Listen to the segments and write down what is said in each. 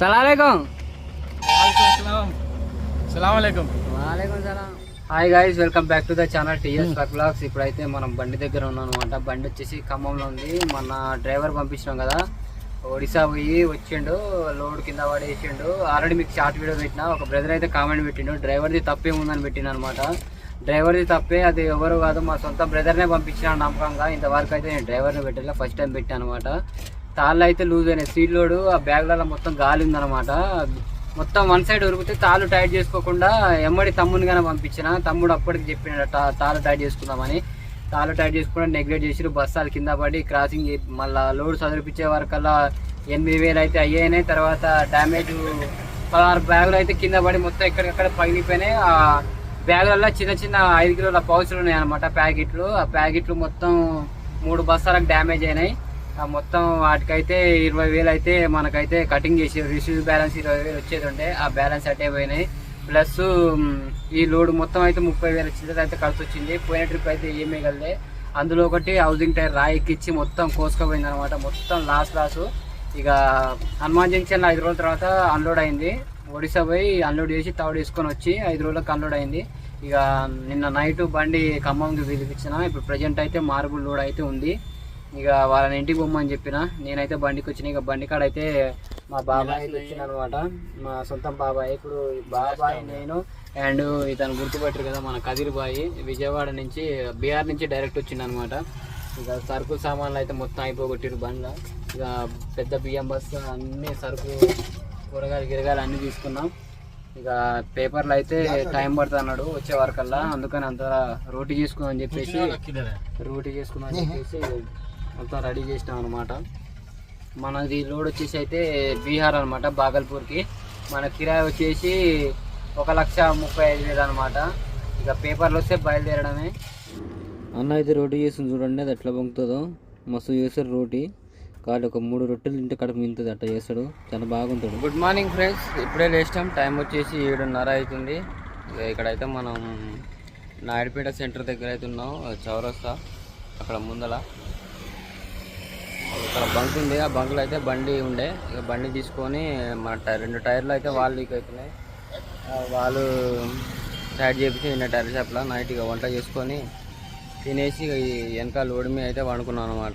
సలాలేకం Salam. Hi guys welcome back to the channel TS truck blogs. ఇప్పుడైతే మనం బండి దగ్గర ఉన్నాం అనమాట బండి వచ్చేసి ఖమ్మంలో ఉంది. మన డ్రైవర్ పంపించినాం కదా. ఒడిశా పోయి వచ్చిండు లోడ్ కింద పడేసిండు. ఆల్రెడీ మీకు షార్ట్ వీడియో పెట్టిన. ఒక బ్రదర్ అయితే కామెంట్ పెట్టిండు. డ్రైవర్ది తప్పేముందని పెట్టిన అనమాట డ్రైవర్ది తప్పే అది ఎవరు కాదు మా సొంత బ్రదర్నే పంపించిన నమ్మకంగా ఇంతవరకు అయితే నేను డ్రైవర్ని పెట్టలే. ఫస్ట్ టైం పెట్టాను అనమాట తాళ్ళు అయితే లూజ్ అయినాయి. సీట్ లోడు ఆ బ్యాగ్లలో మొత్తం గాలి ఉందన్నమాట. మొత్తం వన్ సైడ్ ఉరికితే తాళ్ళు టైట్ చేసుకోకుండా ఎమ్మడి తమ్మునిగానే పంపించిన. తమ్ముడు అప్పటికి చెప్పిన తాళ్ళు టైట్ చేసుకుందామని. తాళ్ళు టైట్ చేసుకుండా నెగ్లెక్ట్ చేసిరు బస్సాలు కింద పడి క్రాసింగ్ మళ్ళీ లోడ్ చదివిపించే వరకల్లా ఎనిమిది వేలు అయితే అయ్యాయి తర్వాత డ్యామేజ్ పదహారు బ్యాగులు అయితే కింద పడి మొత్తం ఎక్కడికక్కడ పగిలిపోయినాయి. ఆ బ్యాగులలో చిన్న చిన్న ఐదు కిలోల పౌచులు ఉన్నాయి అనమాట ప్యాకెట్లు. ఆ ప్యాకెట్లు మొత్తం మూడు బస్తాలకు డ్యామేజ్ అయినాయి. మొత్తం వాటికైతే ఇరవై వేలు అయితే మనకైతే కటింగ్ చేసి రిసీవ్ బ్యాలెన్స్ ఇరవై వేలు వచ్చేది ఉండే ఆ బ్యాలెన్స్ అటే పోయినాయి. ప్లస్ ఈ లోడ్ మొత్తం అయితే ముప్పై వేల చిల్లర అయితే ఖర్చు వచ్చింది పోయిన ట్రిప్ అయితే ఏమీ మిగలే అందులో ఒకటి హౌసింగ్ టైర్ రాయి మొత్తం కోసుకపోయింది అనమాట మొత్తం లాస్ లాసు ఇక హనుమాన్ జంక్షన్ ఐదు రోజుల తర్వాత అన్లోడ్ అయింది. ఒడిశా పోయి అన్లోడ్ చేసి తౌడు వేసుకొని వచ్చి ఐదు రోజులకు అన్లోడ్ అయింది. ఇక నిన్న నైట్ బండి ఖమ్మంకి పిలిపించిన ఇప్పుడు ప్రజెంట్ అయితే మార్బుల్ లోడ్ అయితే ఉంది. ఇక వాళ్ళని ఇంటికి పొమ్మని చెప్పిన నేనైతే బండికి వచ్చిన ఇక బండి కాడ అయితే మా బాబాయ్ వచ్చిన అనమాట మా సొంతం బాబాయ్ ఇప్పుడు బాబాయ్ నేను అండ్ ఇతను గుర్తుపెట్టరు కదా మన కదిరి బాయ్ విజయవాడ నుంచి బీహార్ నుంచి డైరెక్ట్ వచ్చింది అనమాట ఇక సరుకు సామాన్లు అయితే మొత్తం అయిపోగొట్టిరు బండ్ల. ఇక పెద్ద బియ్యం బస్సు అన్ని సరుకు కూరగాయలు గిరగాయలు అన్ని తీసుకున్నాం. ఇక పేపర్లు అయితే టైం పడుతుంది అన్నాడు వచ్చే వరకల్లా. అందుకని అంత రోటీ చేసుకుందాం చెప్పేసి రోటీ చేసుకుందాం చెప్పేసి మొత్తం రెడీ చేసినాం అనమాట మనది లోడ్ వచ్చేసి అయితే బీహార్ అనమాట బాగల్పూర్కి. మన కిరాయి వచ్చేసి ఒక లక్ష ముప్పై ఐదు వేలు అనమాట ఇక పేపర్లు వస్తే బయలుదేరడమే. అన్న అయితే రోటీ చేస్తుంది చూడండి అది ఎట్లా పొంగుతుందో. మస్తు చేస్తారు రోటీ. కాదు ఒక మూడు రొట్టెలు తింటే కడుపు మింతుంది అట్లా చేస్తాడు. చాలా బాగుంటాడు. గుడ్ మార్నింగ్ ఫ్రెండ్స్ ఇప్పుడే లేచాం టైం వచ్చేసి ఏడున్నర అవుతుంది ఇక ఇక్కడైతే మనం నాయుడుపేట సెంటర్ దగ్గర అయితే ఉన్నాం చౌరస్తా అక్కడ ముందల. ఇక్కడ బంక్ ఉంది. ఆ బంక్లో అయితే బండి ఉండే. ఇక బండి తీసుకొని మన రెండు టైర్లు అయితే వాళ్ళు లీక్ అవుతున్నాయి వాళ్ళు టైర్ చేపించి నిన్న టైర్ షాప్లో నైట్ ఇక వంట చేసుకొని తినేసి ఇక వెనక లోడ్ మీద అయితే వండుకున్నాను అనమాట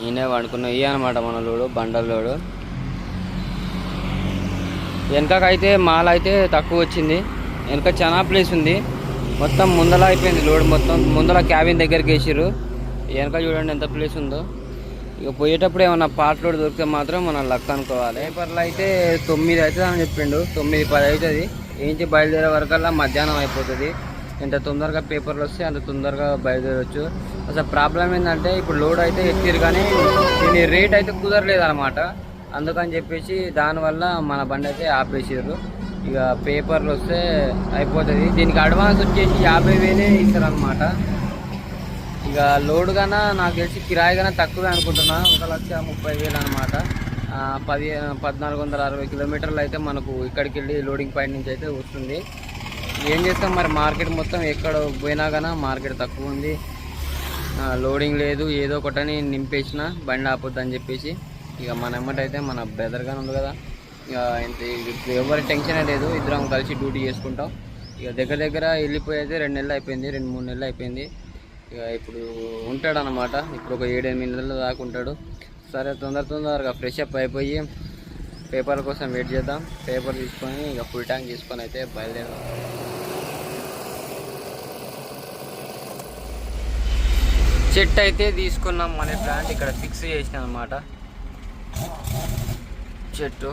నేనే వండుకున్నా ఇవి అనమాట మన లోడు బండల లోడు. వెనకకైతే మాల్ అయితే తక్కువ వచ్చింది. వెనక చాలా ప్లేస్ ఉంది. మొత్తం ముందల అయిపోయింది లోడ్ మొత్తం. ముందల క్యాబిన్ దగ్గరికి వేసారు వెనక చూడండి ఎంత ప్లేస్ ఉందో. ఇక పోయేటప్పుడు ఏమన్నా పార్ట్ లోడ్ దొరికితే మాత్రం మనం లక్ అనుకోవాలి. పేపర్లో అయితే తొమ్మిది అవుతుంది అని చెప్పిండు. తొమ్మిది పది అవుతుంది. ఏంచి బయలుదేరే వరకల్లా మధ్యాహ్నం అయిపోతుంది. ఎంత తొందరగా పేపర్లు వస్తే అంత తొందరగా బయలుదేరవచ్చు అసలు ప్రాబ్లం ఏంటంటే ఇప్పుడు లోడ్ అయితే ఎక్కిరు కానీ దీని రేట్ అయితే కుదరలేదు అనమాట అందుకని చెప్పేసి దానివల్ల మన బండి అయితే ఆపేసారు ఇక పేపర్లు వస్తే అయిపోతుంది. దీనికి అడ్వాన్స్ వచ్చేసి యాభై వేలే ఇస్తారనమాట ఇక లోడ్ కన్నా నాకు తెలిసి కిరాయి కన్నా తక్కువే అనుకుంటున్నా. ఒక లక్ష ముప్పై వేలు అనమాట పది పద్నాలుగు వందల అరవై కిలోమీటర్లు అయితే మనకు ఇక్కడికి వెళ్ళి లోడింగ్ పాయింట్ నుంచి అయితే వస్తుంది. ఏం చేస్తాం మరి? మార్కెట్ మొత్తం ఎక్కడ పోయినా కానీ మార్కెట్ తక్కువ ఉంది. లోడింగ్ లేదు. ఏదో ఒకటని నింపేసిన బండి ఆపొద్దు అని చెప్పేసి ఇక మన ఎమ్మటైతే మన బ్రదర్గానే ఉంది కదా. ఇక ఇంత ఇప్పుడు ఎవరి టెన్షన్ లేదు. ఇద్దరం కలిసి డ్యూటీ చేసుకుంటాం. ఇక దగ్గర దగ్గర వెళ్ళిపోయి అయితే రెండు నెలలు అయిపోయింది. రెండు మూడు నెలలు అయిపోయింది. ఇక ఇప్పుడు ఉంటాడు అనమాట ఇప్పుడు ఒక ఏడెనిమిది నెలల దాకా ఉంటాడు. సరే తొందర తొందరగా ఫ్రెష్ అప్ అయిపోయి పేపర్ కోసం వెయిట్ చేద్దాం. పేపర్ తీసుకొని ఇక ఫుల్ ట్యాంక్ తీసుకొని అయితే బయలుదేరాం. చెట్టు అయితే తీసుకున్నాం. మన ప్లాంట్ ఇక్కడ ఫిక్స్ చేసిన అనమాట చెట్టు.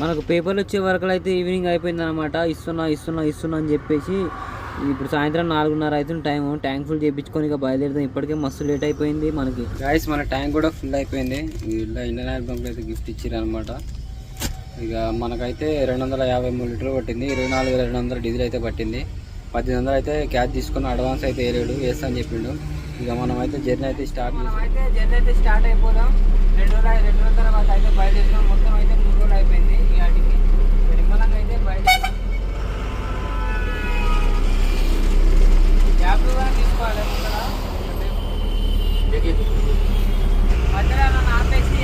మనకు పేపర్లు వచ్చే వరకు అయితే ఈవినింగ్ అయిపోయింది అనమాట ఇస్తున్నా ఇస్తున్నా ఇస్తున్నా అని చెప్పేసి ఇప్పుడు సాయంత్రం నాలుగున్నర అవుతుంది టైం ట్యాంక్ ఫుల్ చేయించుకొని ఇక బయలుదేరుతాం ఇప్పటికే మస్తు లేట్ అయిపోయింది మనకి. గాయస్ మన ట్యాంక్ కూడా ఫుల్ అయిపోయింది. ఇలా ఇండియన్ ఆయిల్ బంక్లో అయితే గిఫ్ట్ ఇచ్చారు అనమాట ఇక మనకైతే రెండు వందల యాభై మూడు లీటర్ పట్టింది. ఇరవై నాలుగు వేల రెండు వందల డీజిల్ అయితే పట్టింది. పద్దెనిమిది వందలు అయితే క్యాష్ తీసుకుని అడ్వాన్స్ అయితే వేయలేడు వేస్తా అని చెప్పిండు. ఇక మనం అయితే జర్నీ అయితే స్టార్ట్ అయితే జర్నీ అయితే స్టార్ట్ అయిపోదాం. రెండు రోజులు రెండు రోజుల తర్వాత అయితే బయలుదేరినాం మొత్తం అయితే మూడు రోజులు అయిపోయింది ఈ ఆటికి నిమ్మలంగా అయితే బయలుదేరాం క్యాబ్ కూడా తీసుకోవాలి ముందర. మధ్యలో నన్ను ఆపేసి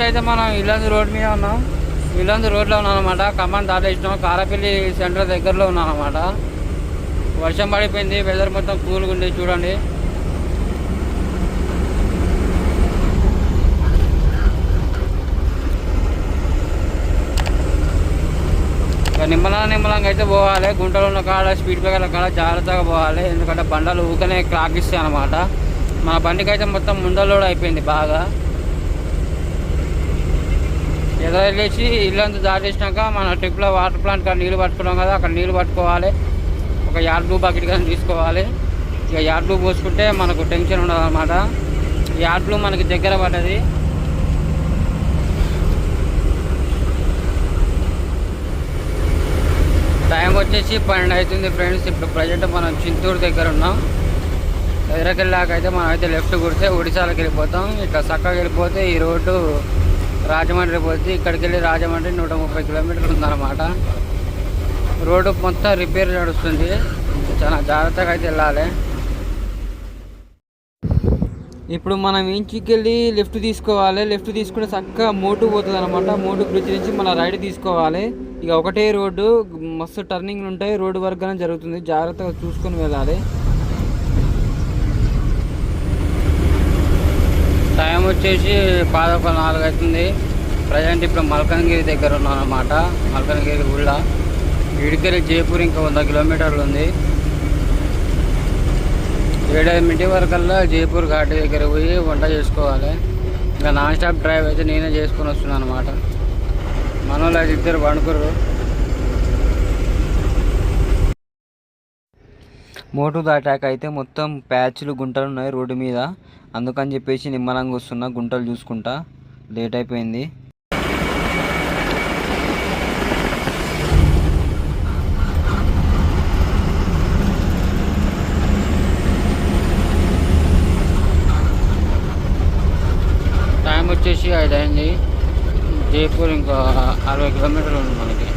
ప్రజెంట్ అయితే మనం ఇల్లందు రోడ్ మీద ఉన్నాం. ఇల్లందు రోడ్లో ఉన్నాం అనమాట ఖమ్మం దాటేసినాం కారపల్లి సెంటర్ దగ్గరలో ఉన్నాం అనమాట వర్షం పడిపోయింది. వెదర్ మొత్తం కూల్గా ఉంది. చూడండి. నిమ్మలా నిమ్మలంగా నిమ్మలంగా అయితే పోవాలి. గుంటలు ఉన్న కాడ స్పీడ్ బ్రేకర్ల కాడ జాగ్రత్తగా పోవాలి. ఎందుకంటే బండలు ఊకనే క్లాక్ ఇస్తాయి అనమాట మన బండికి అయితే మొత్తం ముందలోడ్ అయిపోయింది బాగా. ఎదురెళ్ళేసి ఇల్లంతా దాటేసినాక మన ట్రిప్లో వాటర్ ప్లాంట్ కానీ నీళ్ళు పట్టుకున్నాం కదా అక్కడ నీళ్ళు పట్టుకోవాలి. ఒక యార్డ్ బకెట్ కానీ తీసుకోవాలి. ఇక యార్డ్ పోసుకుంటే మనకు టెన్షన్ ఉండదు అనమాట యార్డ్ మనకి దగ్గర పడ్డది. టైం వచ్చేసి పన్నెండు అవుతుంది ఫ్రెండ్స్. ఇప్పుడు ప్రజెంట్ మనం చింతూరు దగ్గర ఉన్నాం. ఎదురకెళ్ళాక అయితే మనం అయితే లెఫ్ట్ కుడితే ఒడిశాలకు వెళ్ళిపోతాం. ఇట్లా చక్కగా వెళ్ళిపోతే ఈ రోడ్డు రాజమండ్రి పోతే ఇక్కడికి వెళ్ళి రాజమండ్రి నూట ముప్పై కిలోమీటర్లు ఉందన్నమాట. రోడ్డు మొత్తం రిపేర్ నడుస్తుంది. చాలా జాగ్రత్తగా అయితే వెళ్ళాలి. ఇప్పుడు మనం ఇంచుకి వెళ్ళి లెఫ్ట్ తీసుకోవాలి. లెఫ్ట్ తీసుకుంటే చక్కగా మోటు పోతుంది అనమాట మోటు బ్రిడ్జ్ నుంచి మన రైట్ తీసుకోవాలి. ఇక ఒకటే రోడ్డు మస్తు టర్నింగ్లు ఉంటాయి. రోడ్డు వర్గానే జరుగుతుంది. జాగ్రత్తగా చూసుకొని వెళ్ళాలి టైం వచ్చేసి పాదొక నాలుగు అవుతుంది. ప్రజెంట్ ఇప్పుడు మల్కనగిరి దగ్గర ఉన్నాం అనమాట మల్కనగిరి ఊళ్ళో ఇడికెళ్ళి జైపూర్ ఇంకా వంద కిలోమీటర్లు ఉంది. ఏడెనిమిది వరకల్లా జైపూర్ ఘాట్ దగ్గర పోయి వంట చేసుకోవాలి. ఇంకా నాన్ స్టాప్ డ్రైవ్ అయితే నేనే చేసుకొని వస్తున్నాను అనమాట మన వాళ్ళు అయితే ఇద్దరు పండుకురు మోటు దాటాక అయితే మొత్తం ప్యాచ్లు గుంటలు ఉన్నాయి రోడ్డు మీద. అందుకని చెప్పేసి నిమ్మలంగా వస్తున్నా గుంటలు చూసుకుంటా. లేట్ అయిపోయింది. టైం వచ్చేసి ఐదు అయింది జైపూర్ ఇంకా అరవై కిలోమీటర్లు ఉంది మనకి.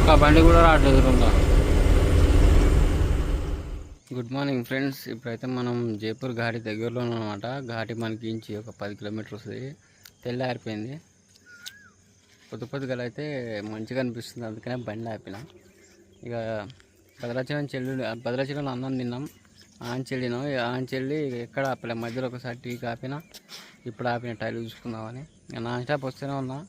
ఒక బండి కూడా రావట్లేదు ఎదురుగా గుడ్ మార్నింగ్ ఫ్రెండ్స్. ఇప్పుడైతే మనం జైపూర్ ఘాటి దగ్గరలో అనమాట ఘాటి మనకి ఇంచి ఒక పది కిలోమీటర్లు వస్తుంది. తెల్లారిపోయింది పొద్దు పొద్దుగల అయితే మంచిగా అనిపిస్తుంది. అందుకనే బండి ఆపిన. ఇక భద్రాచలం చెల్లి భద్రాచలం అన్నం తిన్నాం. ఆంచెల్లినాం ఆంచెల్లి ఎక్కడ ఆపలే. మధ్యలో ఒకసారి టీ ఆపిన ఇప్పుడు ఆపిన టైర్లు చూసుకుందామని. నాన్ స్టాప్ వస్తూనే ఉన్నా.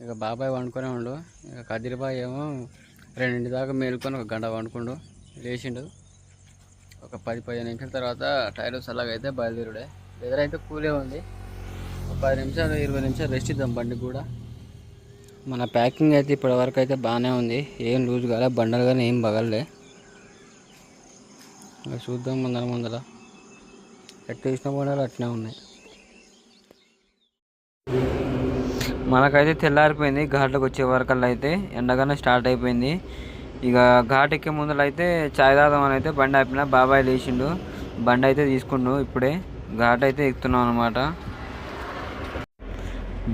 ఇక బాబాయ్ వండుకునే ఉండు. ఇక కదిరిబాయ్ ఏమో రెండింటి దాకా మేలుకొని ఒక గంట వండుకుండు. లేచిండు. ఒక పది పదిహేను నిమిషాల తర్వాత టైర్ అయితే బయలుదేరుడే. వెదర్ అయితే కూలే ఉంది. ఒక పది నిమిషాలు ఇరవై నిమిషాలు రెస్ట్ ఇద్దాం బండి కూడా. మన ప్యాకింగ్ అయితే ఇప్పటి వరకు అయితే బాగానే ఉంది. ఏం లూజ్ కాలే బండలు కానీ ఏం బగలలే చూద్దాం ముందర ముందర. ఎట్ట చూసిన బండలు అట్నే ఉన్నాయి. మనకైతే తెల్లారిపోయింది. ఘాట్లకు వచ్చే వరకల్లా అయితే ఎండగానే స్టార్ట్ అయిపోయింది. ఇక ఘాట్ ఎక్కే ముందర అయితే చాయ్ తాగదామని అయితే బండి ఆపిన. బాబాయ్ లేచిండు. బండి అయితే తీసుకుండు ఇప్పుడే. ఘాట్ అయితే ఎక్కుతున్నాం అనమాట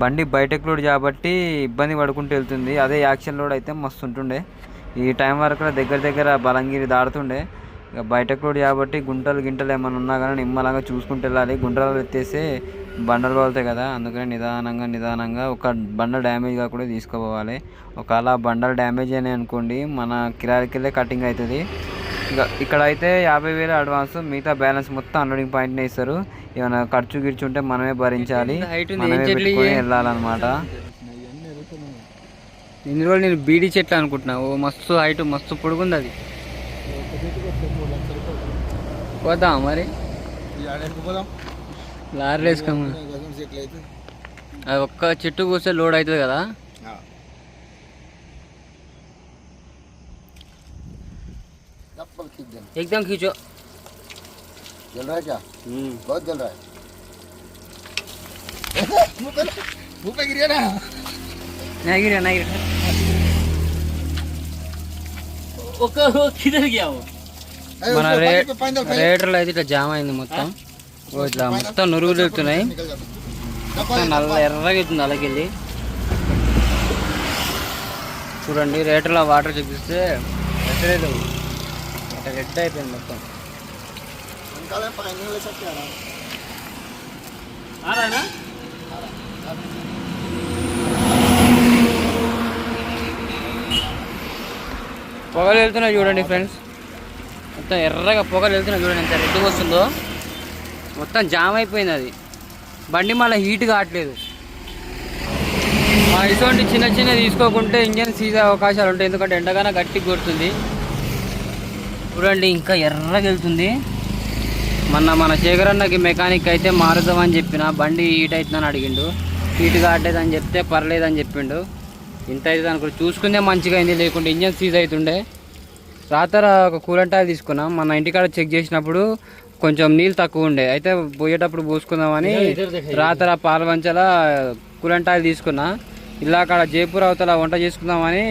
బండి బయటకు లోడ్ కాబట్టి ఇబ్బంది పడుకుంటూ వెళ్తుంది. అదే యాక్షన్ లోడ్ అయితే మస్తు ఉంటుండే. ఈ టైం వరకు దగ్గర దగ్గర బలంగిరి దాడుతుండే. ఇక బయటకు లోడ్ కాబట్టి గుంటలు గింటలు ఏమైనా ఉన్నా కానీ నిమ్మలంగా చూసుకుంటూ వెళ్ళాలి. గుంటలు ఎత్తేస్తే బండలు పలుతాయి కదా అందుకని నిదానంగా నిదానంగా ఒక బండ డ్యామేజ్ కాకుండా తీసుకోపోవాలి ఒకవేళ బండలు డ్యామేజ్ అయినాయి అనుకోండి మన కిరాయికెళ్ళే కటింగ్ అవుతుంది. ఇక ఇక్కడ అయితే యాభై వేలు అడ్వాన్స్ మిగతా బ్యాలెన్స్ మొత్తం అన్లోడింగ్ పాయింట్నే ఇస్తారు. ఏమైనా ఖర్చు గిర్చు ఉంటే మనమే భరించాలి మనమే పెట్టుకొని వెళ్ళాలన్నమాట. రోజులు నేను బీడీ చెట్లు అనుకుంటున్నా. ఓ మస్తు హైట్ మస్తు పొడుగుంది అది. పోదాం మరి. లారీలు వేసుకోము అది ఒక్క చెట్టు కూస్తే లోడ్ అవుతుంది కదా एकदम खींचो जल रहा है क्या बहुत जल रहा है मुंह पे गिरिया ना नहीं गिरा नहीं गिरा किधर गया वो अरे మన उसको రే पानी पे पानी डाल, पानी రేటర్లు అయితే ఇట్లా జామ్ అయింది మొత్తం ఓ ఇట్లా మొత్తం నురుగులు వెళ్తున్నాయి మొత్తం నల్ల ఎర్రగా అవుతుంది అలాగెళ్ళి చూడండి రేటర్లో వాటర్ చూపిస్తే రెడ్ రెడ్ అయిపోయింది మొత్తం. పొగలు వెళ్తున్నాయి చూడండి ఫ్రెండ్స్ మొత్తం ఎర్రగా పొగలు వెళ్తున్నాయి చూడండి ఎంత రెడ్గా వస్తుందో. మొత్తం జామ్ అయిపోయింది అది. బండి మళ్ళీ హీట్ కావట్లేదు. మా ఇటువంటి చిన్న చిన్న తీసుకోకుంటే ఇంజన్ సీజ్ అవకాశాలు ఉంటాయి. ఎందుకంటే ఎండగానే గట్టి కొడుతుంది. చూడండి ఇంకా ఎర్రగా వెళ్తుంది. మొన్న మన శేఖర్ అన్నకి మెకానిక్ అయితే మారుదామని చెప్పిన బండి హీట్ అవుతుందని అడిగిండు. హీట్ కావట్లేదని చెప్తే పర్లేదని చెప్పిండు. ఇంత అవుతుంది అనుకో చూసుకుందే మంచిగా అయింది. లేకుంటే ఇంజన్ సీజ్ అవుతుండే. రాత్ర ఒక కూలంటాయి తీసుకున్నాం. మన ఇంటికాడ చెక్ చేసినప్పుడు కొంచెం నీళ్ళు తక్కువ ఉండే. అయితే పోయేటప్పుడు పోసుకుందామని రాతర పాలవంచల కూలంట్ ఆయిల్ తీసుకున్నా. ఇలా అక్కడ జైపూర్ అవతల వంట చేసుకుందామని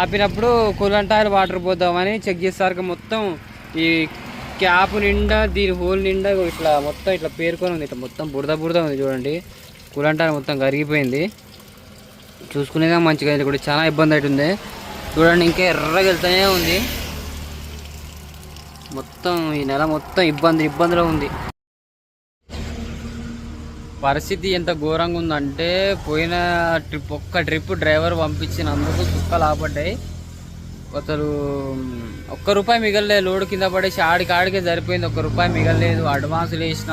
ఆపినప్పుడు కూలంట్ ఆయిల్ వాటర్ పోద్దామని చెక్ చేసేసరికి మొత్తం ఈ క్యాప్ నిండా దీని హోల్ నిండా ఇట్లా మొత్తం ఇట్లా పేరుకొని ఉంది. ఇట్లా మొత్తం బురద బురద ఉంది చూడండి. కూలంట్ ఆయిల్ మొత్తం కరిగిపోయింది. చూసుకునేదే మంచిగా ఇది కూడా చాలా ఇబ్బంది అవుతుంది. చూడండి ఇంకా ఎర్రగా వెళ్తూనే ఉంది. మొత్తం ఈ నెల మొత్తం ఇబ్బంది ఇబ్బందిలో ఉంది. పరిస్థితి ఎంత ఘోరంగా ఉందంటే పోయిన ట్రిప్ ఒక్క ట్రిప్ డ్రైవర్ పంపించినందుకు చుక్కలు ఆపడ్డాయి. అసలు ఒక్క రూపాయి మిగలలేదు. లోడ్ కింద పడేసి ఆడికి ఆడికే సరిపోయింది. ఒక్క రూపాయి మిగలలేదు. అడ్వాన్సులు వేసిన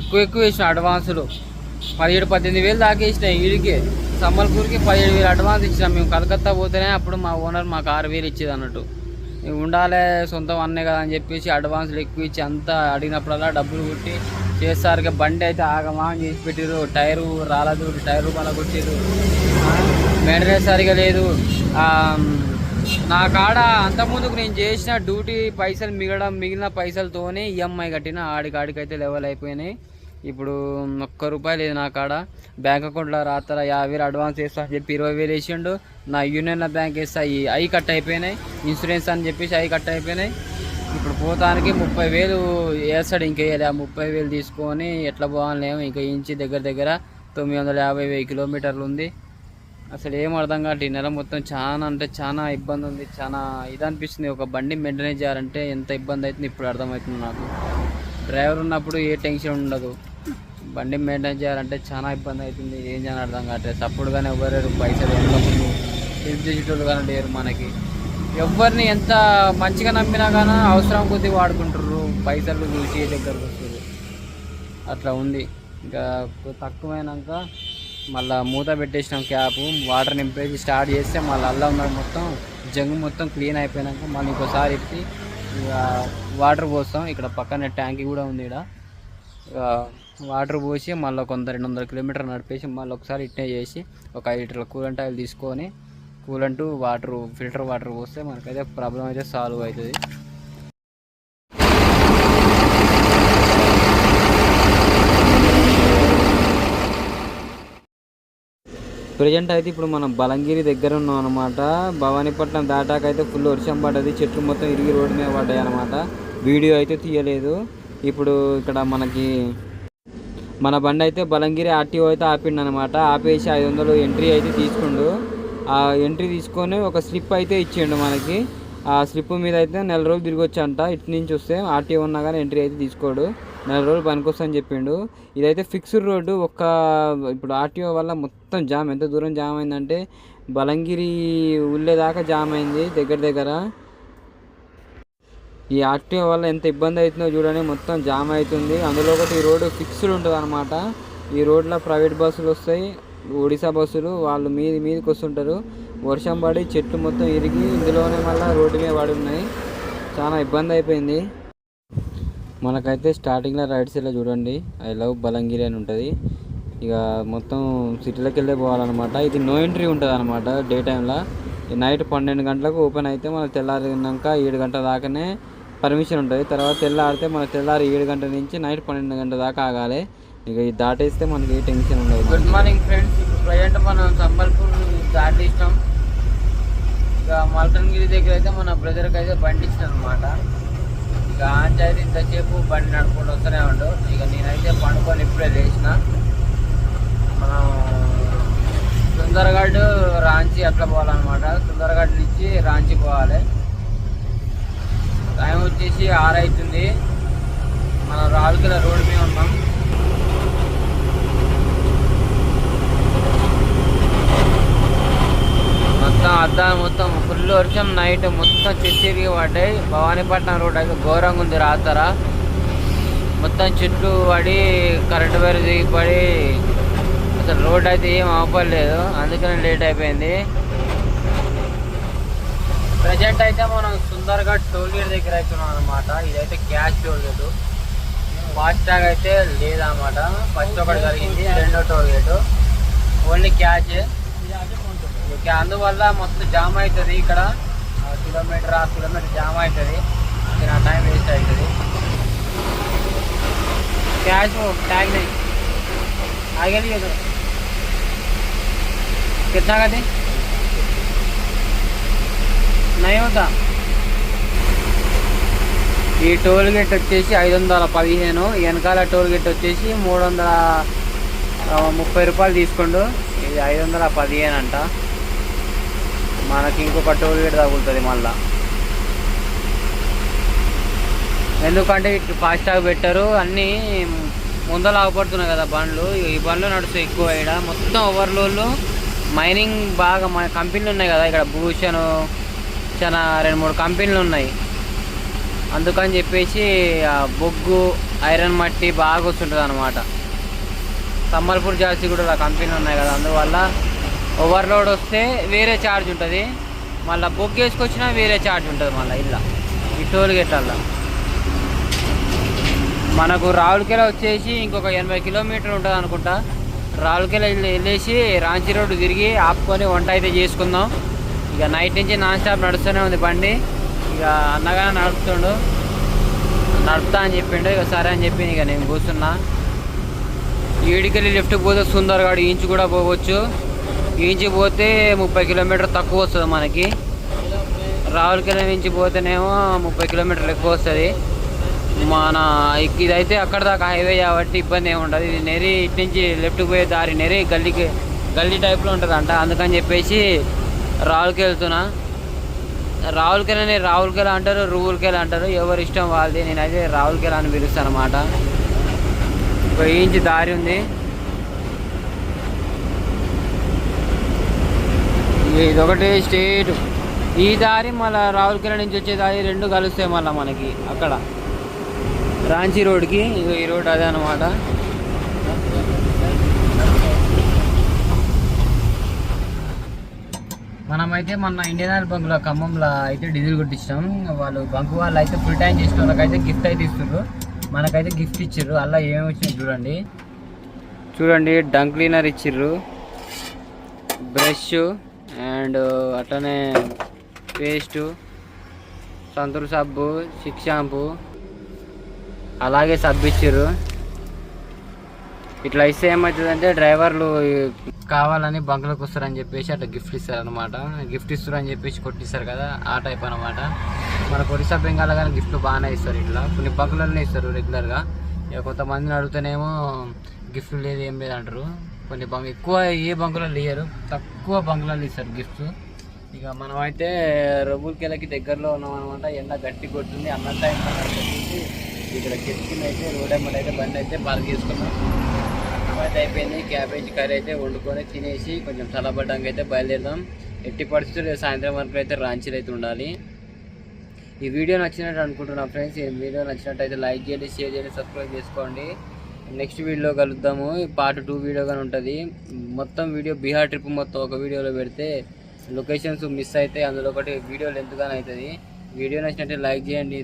ఎక్కువ ఎక్కువ వేసిన అడ్వాన్సులు. పదిహేడు పద్దెనిమిది వేలు దాకా వేసిన వీడికే సంబల్పూర్కి పదిహేడు వేలు అడ్వాన్స్ ఇచ్చినాం. మేము కలకత్తా పోతేనే అప్పుడు మా ఓనర్ మాకు ఆరు వేలు ఇచ్చేది అన్నట్టు. ఉండాలే సొంతం అన్నే కదా అని చెప్పేసి అడ్వాన్స్లు ఎక్కువ ఇచ్చి అంతా అడిగినప్పుడల్లా డబ్బులు కొట్టి చేస్తారు బండి అయితే ఆగమా అని చేసి పెట్టారు టైరు రాలదు. టైరు మళ్ళీ కొట్టారు మెయింటెనెన్స్ సరిగా లేదు. నా కాడ అంతకుముందుకు నేను చేసిన డ్యూటీ పైసలు మిగడం మిగిలిన పైసలతోనే ఈఎంఐ కట్టిన. ఆడికి ఆడికైతే లెవెల్ అయిపోయినాయి. ఇప్పుడు ఒక్క రూపాయి లేదు నా కాడ. బ్యాంక్ అకౌంట్లో రాత్ర యాభై వేలు అడ్వాన్స్ వేస్తా అని చెప్పి ఇరవై వేలు వేసిండు. నా యూనియన్ బ్యాంక్ వేస్తా అవి అవి కట్ అయిపోయినాయి. ఇన్సూరెన్స్ అని చెప్పేసి అవి కట్ అయిపోయినాయి. ఇప్పుడు పోతానికి ముప్పై వేలు వేస్తాడు ఇంకేయాలి ఆ ముప్పై వేలు తీసుకొని ఎట్లా పోవాలేమో ఇంకా ఇంచి దగ్గర దగ్గర తొమ్మిది వందల యాభై వెయ్యి కిలోమీటర్లు ఉంది. అసలు ఏం అర్థం కాదు ఈ నెల మొత్తం చాలా అంటే చాలా ఇబ్బంది ఉంది. చాలా ఇది అనిపిస్తుంది. ఒక బండి మెయింటెనెన్స్ చేయాలంటే ఎంత ఇబ్బంది అవుతుంది. ఇప్పుడు అర్థమవుతుంది నాకు. డ్రైవర్ ఉన్నప్పుడు ఏ టెన్షన్ ఉండదు. బండి మెయింటైన్ చేయాలంటే చాలా ఇబ్బంది అవుతుంది. ఏం చేయాలని అర్థం కావట్లేదు. సపోర్ట్గానే ఎవరు పైసలు ఇవ్వకముందు హెల్ప్ చేసేటోళ్ళు కానీ లేరు మనకి. ఎవరిని ఎంత మంచిగా నమ్మినా కానీ అవసరం కొద్దీ వాడుకుంటారు పైసలు చూసి దగ్గరకు వస్తుంది అట్లా ఉంది. ఇంకా తక్కువైనాక మళ్ళా మూత పెట్టేసినాం క్యాప్. వాటర్ నింపేసి స్టార్ట్ చేస్తే మళ్ళీ అల్లా ఉన్నది మొత్తం జంగు మొత్తం క్లీన్ అయిపోయినాక మళ్ళీ ఇంకోసారి ఎత్తి ఇక వాటర్ పోస్తాం. ఇక్కడ పక్కనే ట్యాంక్ కూడా ఉంది ఇక్కడ వాటర్ పోసి మళ్ళీ కొంత రెండు వందల కిలోమీటర్ నడిపేసి మళ్ళీ ఒకసారి ఇట్నే చేసి ఒక ఐదు లీటర్ల కూలంట్ ఆయిల్ తీసుకొని కూలంట్ వాటర్ ఫిల్టర్ వాటర్ పోస్తే మనకైతే ప్రాబ్లం అయితే సాల్వ్ అవుతుంది. ప్రజెంట్ అయితే ఇప్పుడు మనం బలంగిరి దగ్గర ఉన్నాం అనమాట భవానీపట్నం దాటాకైతే ఫుల్ వర్షం పడ్డది చెట్లు మొత్తం ఇరిగి రోడ్డు మీద పడ్డాయి అనమాట వీడియో అయితే తీయలేదు. ఇప్పుడు ఇక్కడ మనకి మన బండి అయితే బలంగిరి ఆర్టీఓ అయితే ఆపిండు అనమాట ఆపేసి ఐదు వందలు ఎంట్రీ అయితే తీసుకుండు. ఆ ఎంట్రీ తీసుకొని ఒక స్లిప్ అయితే ఇచ్చిండు మనకి. ఆ స్లిప్ మీద అయితే నెల రోజులు తిరిగొచ్చంట. ఇటు నుంచి వస్తే ఆర్టీఓ ఉన్నా కానీ ఎంట్రీ అయితే తీసుకోడు. నెల రోజులు పనికొస్తా అని చెప్పిండు. ఇదైతే ఫిక్స్డ్ రోడ్డు. ఒక్క ఇప్పుడు ఆర్టీఓ వల్ల మొత్తం జామ్. ఎంత దూరం జామ్ అయిందంటే బలంగిరి ఉల్లే జామ్ అయింది దగ్గర దగ్గర. ఈ ఆర్టీఓ వల్ల ఎంత ఇబ్బంది అవుతుందో చూడండి మొత్తం జామ్ అవుతుంది. అందులో ఒకటి ఈ రోడ్డు ఫిక్స్డ్ ఉంటుంది అనమాట ఈ రోడ్లో ప్రైవేట్ బస్సులు వస్తాయి ఒడిశా బస్సులు వాళ్ళు మీది మీదకి వస్తుంటారు. వర్షం పడి చెట్లు మొత్తం ఇరిగి ఇందులోనే మళ్ళీ రోడ్డు మీద పడి ఉన్నాయి. చాలా ఇబ్బంది అయిపోయింది. మనకైతే స్టార్టింగ్లో రైట్ సైడ్లో చూడండి ఐ లవ్ బలంగిరి అని ఉంటుంది. ఇక మొత్తం సిటీలోకి వెళ్ళే పోవాలన్నమాట. ఇది నో ఎంట్రీ ఉంటుంది అనమాట డే టైంలో నైట్ పన్నెండు గంటలకు ఓపెన్ అయితే మనం తెల్లారినాక ఏడు గంటల దాకానే పర్మిషన్ ఉంటుంది. తర్వాత తెల్లారితే మన తెల్లారి ఏడు గంటల నుంచి నైట్ పన్నెండు గంటల దాకా ఆగాలి. ఇక ఇది దాటేస్తే మనకి ఏ టెన్షన్ ఉండదు. గుడ్ మార్నింగ్ ఫ్రెండ్స్ ఇప్పుడు ప్రజెంట్ మనం సంబల్పూర్ దాటేసినాం ఇక మల్కన్గిరి దగ్గర అయితే మన బ్రదర్కి అయితే బండి ఇచ్చిన అనమాట ఇక ఆంచి అయితే ఇంతసేపు బండి నడుపుకుంటూ వస్తూనే ఉండు. ఇక నేనైతే పండుకొని ఇప్పుడే లేచిన. మనం సుందరగఢ్ రాంచి అట్లా పోవాలన్నమాట. సుందరగఢ్ నుంచి రాంచి పోవాలి. టైం వచ్చేసి ఆరు అవుతుంది. మనం రావులకెళ్ళ రోడ్డు మీద ఉన్నాం. మొత్తం అద్దాలు మొత్తం ఫుల్ వర్షం నైట్ మొత్తం చెట్టు పడ్డాయి. భవానీపట్నం రోడ్ అయితే ఘోరంగా ఉంది రాతారా. మొత్తం చెట్లు పడి కరెంటు వైర్ దిగిపడి అసలు రోడ్ అయితే ఏం అవపడలేదు అందుకనే లేట్ అయిపోయింది. ప్రజెంట్ అయితే మనం సుందర్గఢ్ టోల్ గేట్ దగ్గర అవుతున్నాం అనమాట ఇదైతే cash toll gate FASTag అయితే లేదన్నమాట ఫస్ట్ ఒకటి జరిగింది రెండో టోల్ గేట్ ఓన్లీ క్యాష్ ఇక అందువల్ల మొత్తం జామ్ అవుతుంది ఇక్కడ ఆ కిలోమీటర్ ఆ కిలోమీటర్ జామ్ అవుతుంది ఇక నా టైం వేస్ట్ అవుతుంది క్యాష్ ట్యాగ్ नहीं आगे लिए तो कितना का थे నయోత ఈ టోల్ గేట్ వచ్చేసి ఐదు వందల పదిహేను. వెనకాల టోల్ గేట్ వచ్చేసి మూడు వందల ముప్పై రూపాయలు తీసుకోండు. ఇది ఐదు వందల పదిహేను అంట. మనకి ఇంకొక టోల్ గేట్ తగులుతుంది మళ్ళా. ఎందుకంటే ఇటు ఫాస్టాగ్ పెట్టారు. అన్నీ ముందర ఆగుపడుతున్నాయి కదా బండ్లు. ఈ బండ్లు నడుస్తూ ఎక్కువ ఇక్కడ. మొత్తం ఓవర్లోళ్ళు మైనింగ్ బాగా మన కంపెనీలు ఉన్నాయి కదా. ఇక్కడ భూషణ్ చాలా రెండు మూడు కంపెనీలు ఉన్నాయి. అందుకని చెప్పేసి బొగ్గు ఐరన్ మట్టి బాగా వస్తుంటుంది అనమాట సమ్మల్పూర్ జార్సీ కూడా కంపెనీలు ఉన్నాయి కదా అందువల్ల ఓవర్లోడ్ వస్తే వేరే ఛార్జ్ ఉంటుంది. మళ్ళీ బొగ్గు వేసుకొచ్చినా వేరే ఛార్జ్ ఉంటుంది మళ్ళీ ఇలా ఈ టోల్ గేట్లల్లో. మనకు రావులకెల వచ్చేసి ఇంకొక ఎనభై కిలోమీటర్ ఉంటుంది అనుకుంటా. రావులకెల వెళ్ళేసి రాంచి రోడ్డు తిరిగి ఆపుకొని వంట అయితే చేసుకుందాం. ఇక నైట్ నుంచి నాన్ స్టాప్ నడుస్తూనే ఉంది బండి. ఇక అన్నగా నడుపుతుండు. నడుపుతా అని చెప్పిండు. ఇక సరే అని చెప్పి ఇక నేను కూర్చున్నా. ఈడికెళ్ళి లెఫ్ట్కి పోతే సుందర్గాడు ఇంచు కూడా పోవచ్చు. ఇంచి పోతే ముప్పై కిలోమీటర్ తక్కువ వస్తుంది మనకి. రావులకెళ్ళ నుంచి పోతేనేమో ముప్పై కిలోమీటర్లు ఎక్కువ వస్తుంది. మన ఇదైతే అక్కడ దాకా హైవే కాబట్టి ఇబ్బంది ఏమి ఉండదు. ఇది నెరి ఇటు నుంచి లెఫ్ట్కి పోయే దారి నెరి గల్లీకి గల్లీ టైప్లో ఉంటుంది అంట అందుకని చెప్పేసి రావులకి వెళ్తున్నా రావులకెలని రావులకెల అంటారు రూవులకెల అంటారు. ఎవరి ఇష్టం వాళ్ళది. నేనైతే రావులకెల అని పిలుస్తాను అనమాట పోయించి దారి ఉంది. ఇదొకటి స్టేట్. ఈ దారి మళ్ళీ రావులకెల నుంచి వచ్చే దారి రెండు కలుస్తాయి మళ్ళీ మనకి అక్కడ. రాంచీ రోడ్కి ఇగో ఈ రోడ్ అదే అనమాట మనమైతే మన ఇండియన్ ఆయిల్ బంక్లో ఖమ్మంలో అయితే డీజిల్ కొట్టించాం వాళ్ళు బంకు వాళ్ళు అయితే ఫుల్ టైం చేసిన వాళ్ళకైతే గిఫ్ట్ అయితే ఇస్తున్నారు మనకైతే గిఫ్ట్ ఇచ్చారు అలా ఏమేమి వచ్చినాయి చూడండి. చూడండి డంక్ క్లీనర్ ఇచ్చిర్రు. బ్రష్ అండ్ అట్లనే పేస్టు సంతూర్ సబ్బు సిక్ షాంపూ అలాగే సబ్బు ఇచ్చారు ఇట్లా ఇస్తే ఏమవుతుందంటే డ్రైవర్లు కావాలని బంకులకు వస్తారని చెప్పేసి అట్లా గిఫ్ట్ ఇస్తారు అనమాట గిఫ్ట్ ఇస్తారు అని చెప్పేసి కొట్టిస్తారు కదా ఆ టైప్ అనమాట మన ఒరిస్సా బెంగాల్ కానీ గిఫ్ట్ బాగానే ఇస్తారు ఇట్లా. కొన్ని బంకులలోనే ఇస్తారు రెగ్యులర్గా. ఇక కొంతమందిని అడుగుతానేమో గిఫ్ట్ లేదు ఏం లేదు అంటారు. కొన్ని బంక్ ఎక్కువ ఏ బంకులలో ఇయ్యరు తక్కువ బంకులలో ఇస్తారు గిఫ్ట్స్. ఇక మనం అయితే రబుల్కెళ్ళకి దగ్గరలో ఉన్నాం అనమాట ఎండ గట్టి కొట్టింది అన్న టైం ఇక్కడ చెట్టు కింద అయితే రోడ్ ఎమ్మడి అయితే బండి అయితే పార్క్ చేసుకున్నాం. అయితే అయిపోయింది క్యాబేజ్ కర్రీ అయితే వండుకొని తినేసి కొంచెం చల్లబడ్డానికి అయితే బయలుదేరుదాం. ఎట్టి పరిస్థితులు సాయంత్రం వరకు అయితే రాంచీలు అయితే ఉండాలి. ఈ వీడియో నచ్చినట్టు అనుకుంటున్నాను ఫ్రెండ్స్. ఈ వీడియో నచ్చినట్టయితే లైక్ చేయండి షేర్ చేయండి సబ్స్క్రైబ్ చేసుకోండి. నెక్స్ట్ వీడియో కలుద్దాము. పార్ట్ టూ వీడియో కానీ ఉంటుంది. మొత్తం వీడియో బీహార్ ట్రిప్ మొత్తం ఒక వీడియోలో పెడితే లొకేషన్స్ మిస్ అయితే అందులో ఒకటి వీడియో లెంత్ అవుతుంది. వీడియో నచ్చినట్టు లైక్ చేయండి.